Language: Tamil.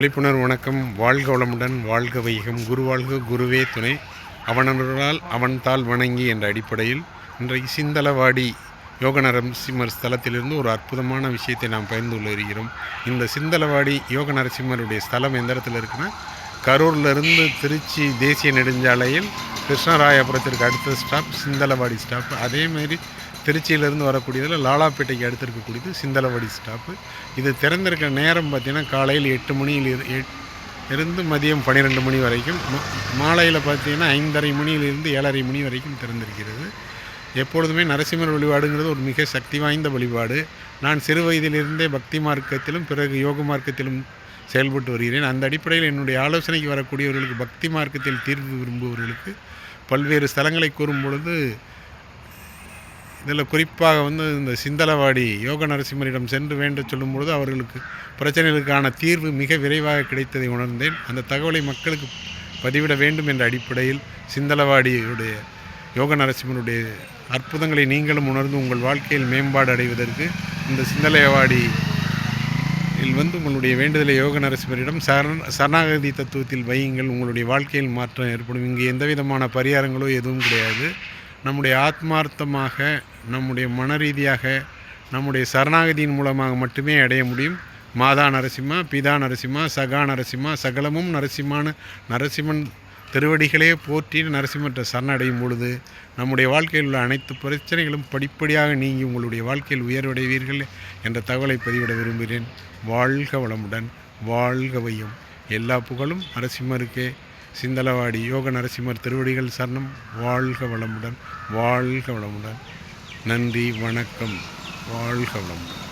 விழிப்புணர்வு வணக்கம். வாழ்க வளமுடன் வாழ்க வைகம். குரு வாழ்க குருவே துணை. அவனவர்களால் அவன் தாள் வணங்கி என்ற அடிப்படையில் இன்றைக்கு சிந்தலவாடி யோக நரசிம்மர் ஸ்தலத்திலிருந்து ஒரு அற்புதமான விஷயத்தை நாம் பகிர்ந்து கொள்ள இந்த சிந்தலவாடி யோக நரசிம்மருடைய ஸ்தலம் எந்த இடத்துல இருக்குன்னா கரூர்லேருந்து திருச்சி தேசிய நெடுஞ்சாலையில் கிருஷ்ணராயபுரத்திற்கு அடுத்த ஸ்டாப் சிந்தலவாடி ஸ்டாப். அதேமாரி திருச்சியிலேருந்து வரக்கூடியதில் லாலாப்பேட்டைக்கு அடுத்து இருக்கக்கூடியது சிந்தலவாடி ஸ்டாப்பு. இது திறந்திருக்க நேரம் பார்த்திங்கன்னா காலையில் எட்டு மணியில் இருந்து மதியம் பன்னிரெண்டு மணி வரைக்கும். மாலையில் பார்த்தீங்கன்னா ஐந்தரை மணியிலிருந்து ஏழரை மணி வரைக்கும் திறந்திருக்கிறது. எப்பொழுதுமே நரசிம்மர் வழிபாடுங்கிறது ஒரு மிக சக்தி வாய்ந்த வழிபாடு. நான் சிறு வயதிலிருந்தே பக்தி மார்க்கத்திலும் பிறகு யோக மார்க்கத்திலும் செயல்பட்டு வருகிறேன். அந்த அடிப்படையில் என்னுடைய ஆலோசனைக்கு வரக்கூடியவர்களுக்கு பக்தி மார்க்கத்தில் தீர்வு விரும்புபவர்களுக்கு பல்வேறு ஸ்தலங்களை கூறும் பொழுது இதில் குறிப்பாக வந்து இந்த சிந்தலவாடி யோக நரசிம்மரிடம் சென்று வேண்ட சொல்லும் பொழுது அவர்களுக்கு பிரச்சனைகளுக்கான தீர்வு மிக விரைவாக கிடைத்ததை உணர்ந்தேன். அந்த தகவலை மக்களுக்கு பதிவிட வேண்டும் என்ற அடிப்படையில் சிந்தலவாடியுடைய யோக நரசிம்மனுடைய அற்புதங்களை நீங்களும் உணர்ந்து உங்கள் வாழ்க்கையில் மேம்பாடு அடைவதற்கு இந்த சிந்தலையவாடி இல் வந்து உங்களுடைய வேண்டுதலை யோக நரசிம்மரிடம் சரண சரணாகதி தத்துவத்தில் வையுங்கள். உங்களுடைய வாழ்க்கையில் மாற்றம் ஏற்படும். இங்கே எந்த விதமான பரிகாரங்களோ எதுவும் கிடையாது. நம்முடைய ஆத்மார்த்தமாக நம்முடைய மன ரீதியாக நம்முடைய சரணாகதியின் மூலமாக மட்டுமே அடைய முடியும். மாதா நரசிம்மா பிதா நரசிம்மா சகா நரசிம்மா சகலமும் நரசிம்மான்னு நரசிம்மன் திருவடிகளே போற்றி நரசிம்மற்ற சரணடையும் பொழுது நம்முடைய வாழ்க்கையில் உள்ள அனைத்து பிரச்சனைகளும் படிப்படியாக நீங்கி உங்களுடைய வாழ்க்கையில் உயர்வடைவீர்கள் என்ற தகவலை பதிவிட விரும்புகிறேன். வாழ்க வளமுடன் வாழ்க வையும் எல்லா புகழும் நரசிம்மருக்கே. சிந்தலவாடி யோக நரசிம்மர் திருவடிகள் சரணம். வாழ்க வளமுடன் வாழ்க வளமுடன். நன்றி வணக்கம். வாழ்க வளமுடன்.